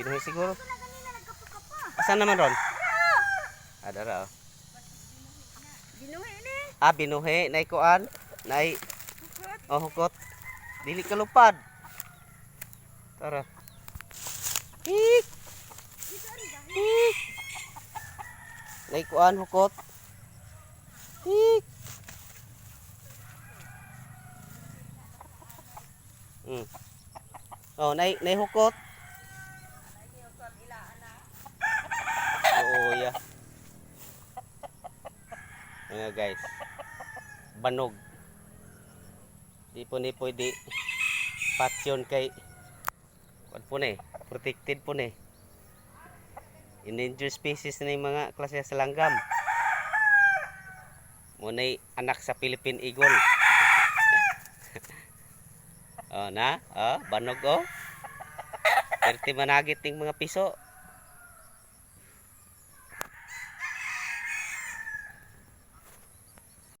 Binuhi siguro. Asan naman ron? Ah, dara. oh. Ginuhi ni. Ah, binuhi. Nay kuan. Nay. Oh, hukot. Dili ka lupad. Tara. Hik. Hik. Nay kuan hukot. Hik. Hmm. Oh, nay nay hukot. Mga guys. Banog. Di po ni pwede patyon kay Kuan po ni, protected po ni. Endangered species na yung mga klase sa langgam. Muna anak sa Philippine Eagle. oh na, oh, banog oh. Perti managit ng mga piso.